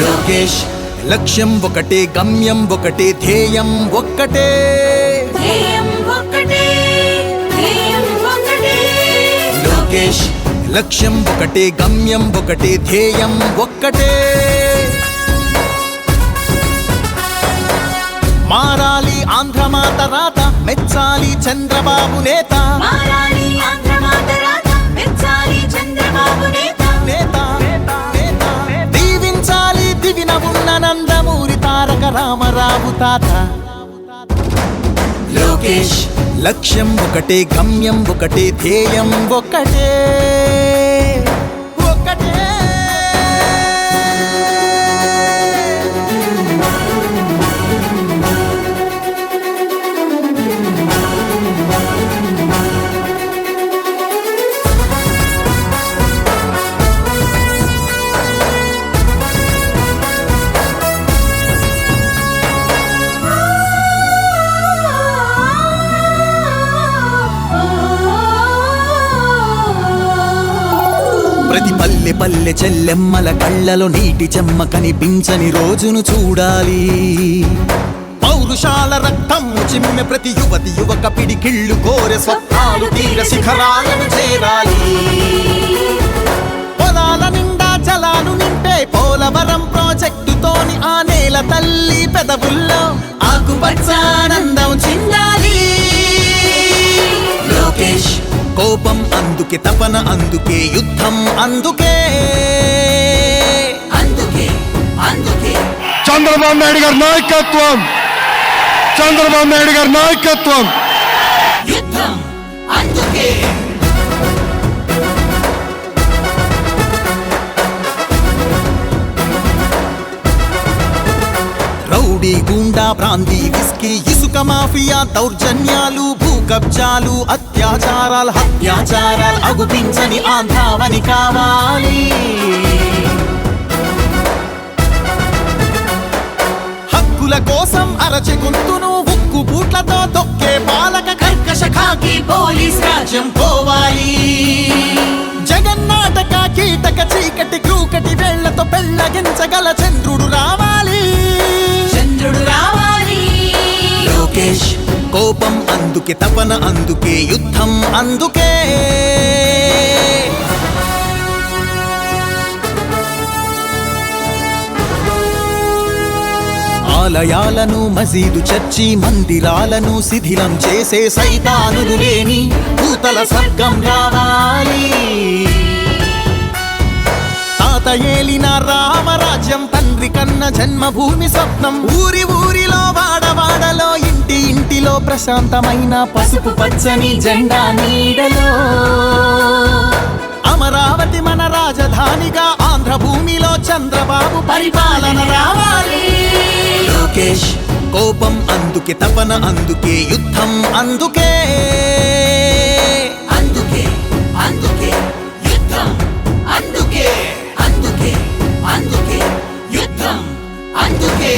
లోకేష్. లక్ష్యం ఒకటే గమ్యం ఒకటే ధ్యేయం ఒక్కటే. లోకేష్ లక్ష్యం ఒకటే గమ్యం ఒకటే ధ్యేయం ఒక్కటే. మారాలి ఆంధ్రమాత రాత మెచ్చాలి చంద్రబాబు నేత. రామరావు తాత. లోకేష్. లక్ష్యం ఒకటే గమ్యం ఒకటే ధ్యేయం ఒకటే. ఒకటే. ప్రతి పల్లె పల్లె చెల్లెమ్మల కళ్ళలో నీటి చెమ్మ కనిపించని రోజును చూడాలి. పౌరుషాల రక్తం చిమ్మె ప్రతి యువతి యువక పిడికిళ్ళు కోరె స్వప్నాలు తీర శిఖరాలను చేరాలి. పొలాల నిండా జలాలు నింపే పోలవరం ప్రాజెక్టుతోని ఆ నేల తల్లి పెదవుల్లో ఆకుపచ్చానందం చిందాలి. కోపం అందుకే తపన అందుకే యుద్ధం అందుకే. అందుకే అందుకే. చంద్రబాబు నాయుడు గారి నాయకత్వం. చంద్రబాబు నాయుడు గారి నాయకత్వం. యుద్ధం అందుకే. భ్రాంతి విస్కీ ఇసుక మాఫియా దౌర్జన్యాలు భూ కబ్జాలు అత్యాచారాలు హత్యాచారాలు అగుపించని ఆంధ్రావని కావాలి. హక్కుల కోసం అరచె గొంతును ఉక్కు బూట్లతో తొక్కే పాలక కర్కశ ఖాకి పోలీస్ రాజ్యం పోవాలి. జగన్నాటక కీటక చీకటి క్రూకటి వేళ్ళతో పెళ్ళగించగల చంద్రుడు రావాలి. చంద్రుడు రావాలి. కోపం అందుకే తపన అందుకే యుద్ధం అందుకే. ఆలయాలను మసీదు చర్చి మందిరాలను శిథిలం చేసే సైతానులు లేని పూతల స్వర్గం రావాలి. తాత ఏలిన రామరాజ్యం తండ్రి కన్న జన్మభూమి స్వప్నం. ఊరి ఊరిలో వాడవాడలో ఇంటి ఇంటిలో ప్రశాంతమైన పసుపు పచ్చని జెండా నీడలో. అమరావతి మన రాజధానిగా ఆంధ్ర భూమిలో చంద్రబాబు పరిపాలన రావాలి. లోకేష్ కోపం అందుకే తపన అందుకే యుద్ధం అందుకే అందుకే. అందుకే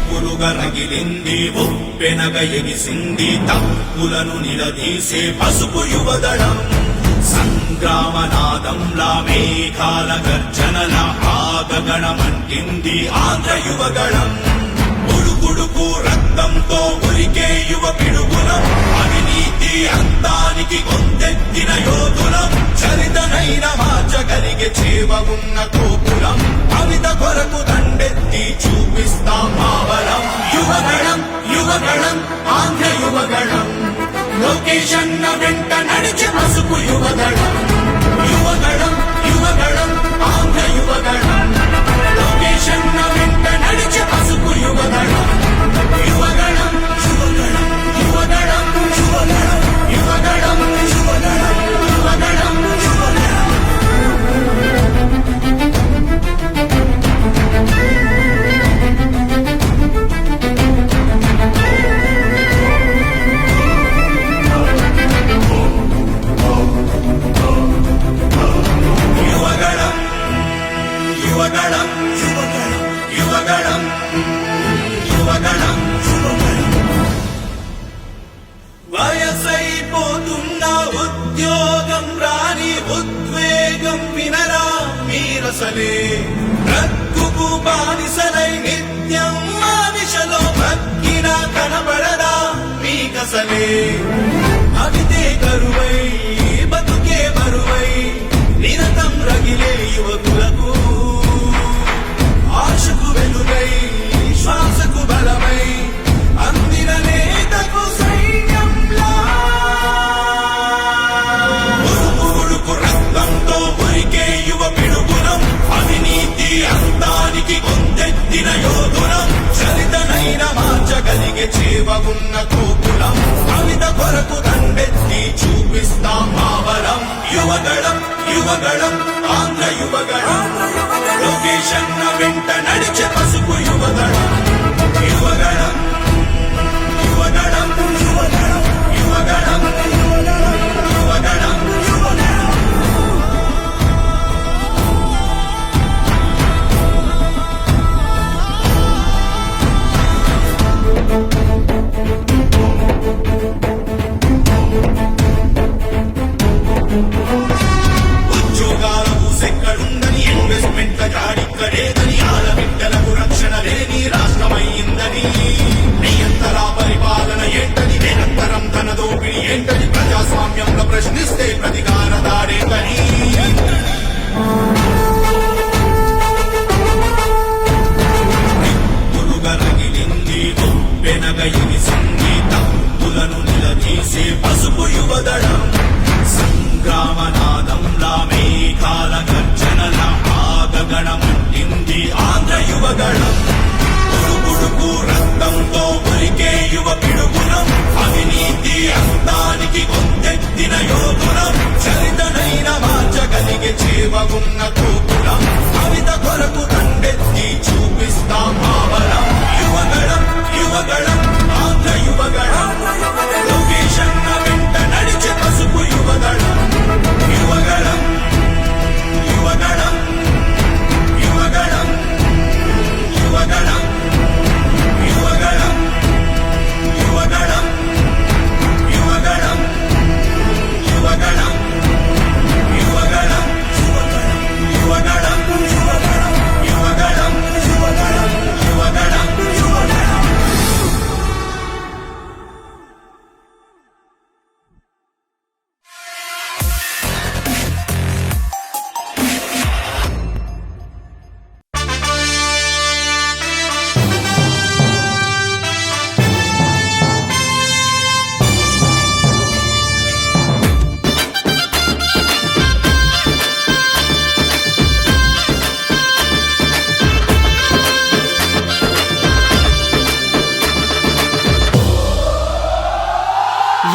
దిక్కులుగరగిలింది ఎగిసింది తప్పులను నిలదీసే పసుపు యువదళం. సంగ్రామనాదంలా మేఘాల గర్జనల ఆగగణమంటింది ఆంధ్ర యువగళం ఉడుకుడుకు రక్తంతో ఉరికే యువ పిడుగులం అవినీతి అంతానికి కొందెత్తిన యోధులం. చరితనైన మార్చగలిగే చేవ ఉన్న కోపులం కవిత కొరకు దండెత్తి చూపిస్తాం మావలం యువగణం యువగణం ఆంధ్ర యువగణం లొకేషన్ వెంట నడిచే పసుపు యువగణం. మనసలే రక్కుకు బానిసలై నిత్యం మానిషలో భక్కిన కనబడదా మీ కసలే. అవితే కరువై బతుకే బరువై నిరతం రగిలే యువకులకు. ఆశకు వెలుగై శ్వాసకు భాగ్య చేవగున్న గోకులం కవిత కొరకు దండెత్తి చూపిస్తాం మా బలం యువగళం. విలువ ఉన్న తూపులం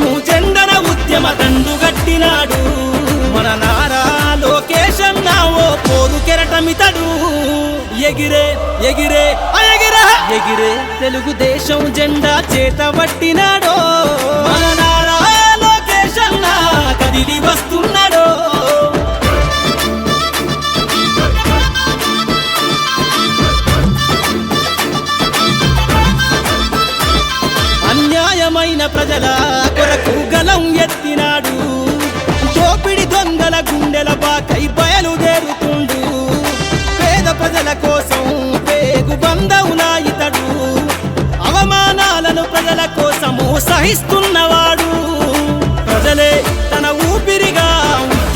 తెలుగుదేశము చందన ఉద్యమ దండు గట్టినాడు. మన నారా లోకేశం ఓ పోరు కెరటమితడు. ఎగిరే ఎగిరే ఆ ఎగిరే ఎగిరే తెలుగుదేశం జెండా చేతబట్టినాడో మన నారా లోకేశన్న కదిలి వస్తున్నాడు ప్రజల కొరకు గలం ఎత్తినాడు. దోపిడి దొంగల గుండెల బాకై బయలుదేరుతుండు. పేద ప్రజల కోసం పేగు బంధవులా ఇతడు. అవమానాలను ప్రజల కోసము సహిస్తున్నవాడు.